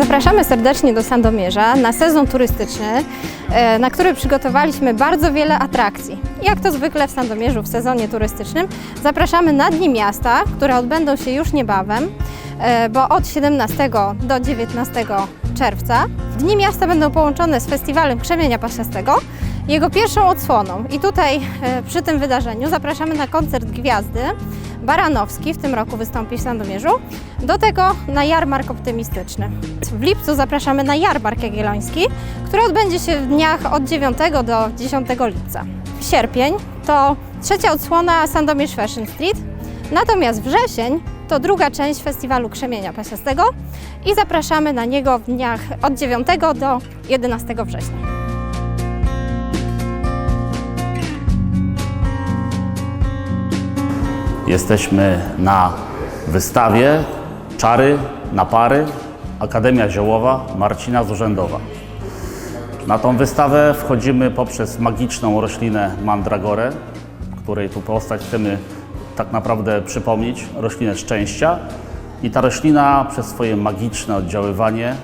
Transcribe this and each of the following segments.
Zapraszamy serdecznie do Sandomierza na sezon turystyczny, e, na który przygotowaliśmy bardzo wiele atrakcji. Jak to zwykle w Sandomierzu w sezonie turystycznym, zapraszamy na Dni Miasta, które odbędą się już niebawem, e, bo od 17 do 19 czerwca. Dni Miasta będą połączone z Festiwalem Krzemienia Pasiastego, jego pierwszą odsłoną. I tutaj e, przy tym wydarzeniu zapraszamy na koncert Gwiazdy. Baranowski w tym roku wystąpi w Sandomierzu. Do tego na jarmark optymistyczny. W lipcu zapraszamy na jarmark jagielloński, który odbędzie się w dniach od 9 do 10 lipca. Sierpień to trzecia odsłona Sandomierz Fashion Street, natomiast wrzesień to druga część festiwalu Krzemienia Pasiastego i zapraszamy na niego w dniach od 9 do 11 września. Jesteśmy na wystawie Czary na pary Akademia Ziołowa Marcina z Urzędowa. Na tą wystawę wchodzimy poprzez magiczną roślinę mandragorę, której tu postać chcemy tak naprawdę przypomnieć, roślinę szczęścia. I ta roślina przez swoje magiczne oddziaływanie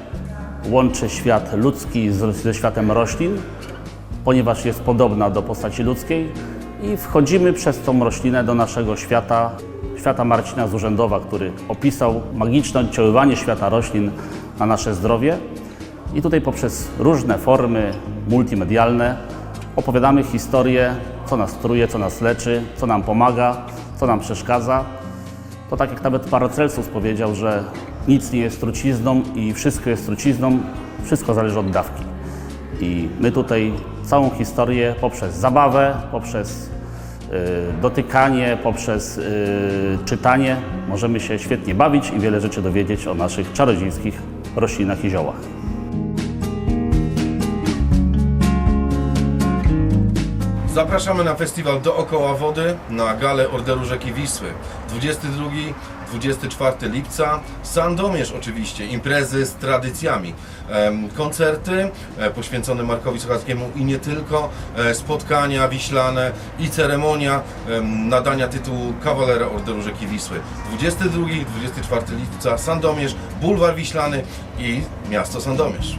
łączy świat ludzki ze światem roślin, ponieważ jest podobna do postaci ludzkiej i wchodzimy przez tą roślinę do naszego świata, świata Marcina z Urzędowa, który opisał magiczne oddziaływanie świata roślin na nasze zdrowie. I tutaj poprzez różne formy multimedialne opowiadamy historię, co nas truje, co nas leczy, co nam pomaga, co nam przeszkadza. To tak jak nawet Paracelsus powiedział, że nic nie jest trucizną i wszystko jest trucizną, wszystko zależy od dawki. I my tutaj całą historię poprzez zabawę, poprzez y, dotykanie, poprzez y, czytanie możemy się świetnie bawić i wiele rzeczy dowiedzieć o naszych czarodziejskich roślinach i ziołach. Zapraszamy na festiwal Dookoła Wody na galę Orderu Rzeki Wisły. 22-24 lipca. Sandomierz oczywiście, imprezy z tradycjami. Koncerty e, poświęcone Markowi Sochackiemu i nie tylko. e, Spotkania wiślane i ceremonia em, nadania tytułu kawalera Orderu Rzeki Wisły. 22-24 lipca Sandomierz, Bulwar Wiślany i miasto Sandomierz.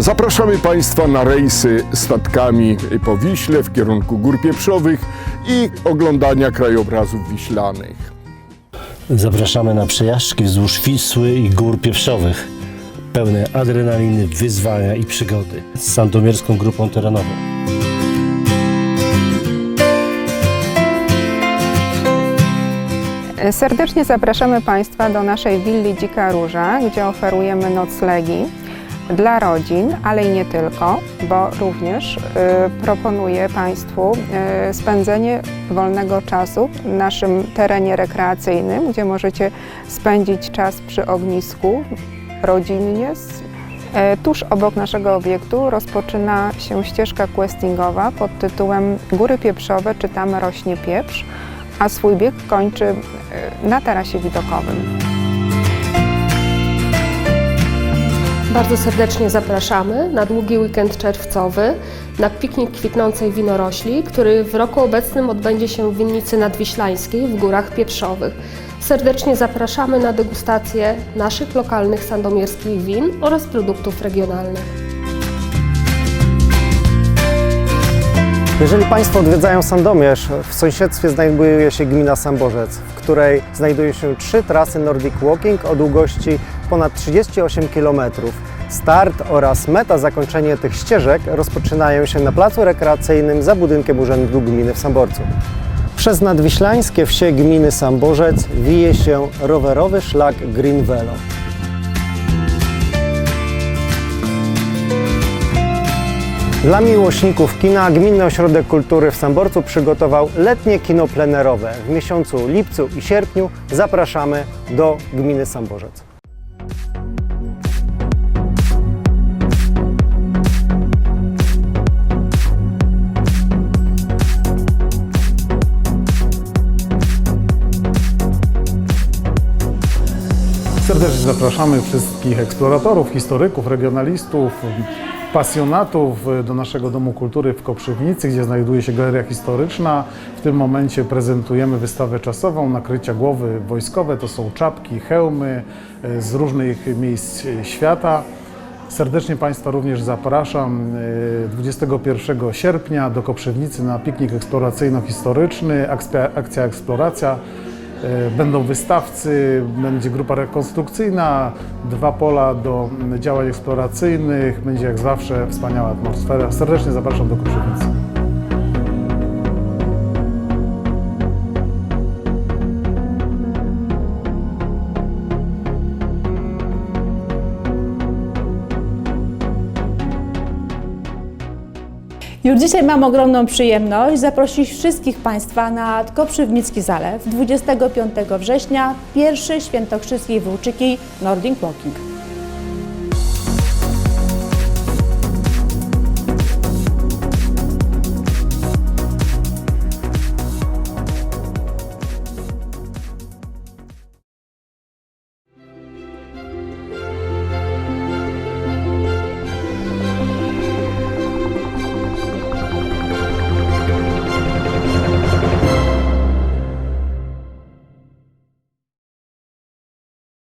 Zapraszamy Państwa na rejsy statkami po Wiśle w kierunku gór pieprzowych i oglądania krajobrazów wiślanych. Zapraszamy na przejażdżki wzdłuż Wisły i gór pieprzowych, pełne adrenaliny, wyzwania i przygody z sandomierską grupą terenową. Serdecznie zapraszamy Państwa do naszej willi Dzika Róża, gdzie oferujemy noclegi dla rodzin, ale i nie tylko, bo również y, proponuję Państwu y, spędzenie wolnego czasu w naszym terenie rekreacyjnym, gdzie możecie spędzić czas przy ognisku rodzinnie. E, Tuż obok naszego obiektu rozpoczyna się ścieżka questingowa pod tytułem Góry Pieprzowe czy tam rośnie pieprz, a swój bieg kończy e, na tarasie widokowym. Bardzo serdecznie zapraszamy na długi weekend czerwcowy, na piknik kwitnącej winorośli, który w roku obecnym odbędzie się w winnicy nadwiślańskiej w Górach Pieprzowych. Serdecznie zapraszamy na degustację naszych lokalnych sandomierskich win oraz produktów regionalnych. Jeżeli Państwo odwiedzają Sandomierz, w sąsiedztwie znajduje się gmina Samborzec, w której znajdują się trzy trasy Nordic Walking o długości ponad 38 km. Start oraz meta zakończenie tych ścieżek rozpoczynają się na placu rekreacyjnym za budynkiem Urzędu Gminy w Samborcu. Przez nadwiślańskie wsie gminy Samborzec wije się rowerowy szlak Green Velo. Dla miłośników kina Gminny Ośrodek Kultury w Samborcu przygotował letnie kino plenerowe. W miesiącu lipcu i sierpniu zapraszamy do gminy Samborzec. Serdecznie zapraszamy wszystkich eksploratorów, historyków, regionalistów, pasjonatów y, do naszego Domu Kultury w Koprzywnicy, gdzie znajduje się galeria historyczna. W tym momencie prezentujemy wystawę czasową nakrycia głowy wojskowe. To są czapki, hełmy y, z różnych miejsc y, świata. Serdecznie Państwa również zapraszam y, 21 sierpnia do Koprzywnicy na piknik eksploracyjno-historyczny, akcja, akcja Eksploracja. Y, Będą wystawcy, będzie grupa rekonstrukcyjna, dwa pola do działań eksploracyjnych, będzie jak zawsze wspaniała atmosfera. Serdecznie zapraszam do Koprzywnicy. Już dzisiaj mam ogromną przyjemność zaprosić wszystkich Państwa na Koprzywnicki Zalew 25 września, pierwszy świętokrzyskiej włóczyki Nordic Walking.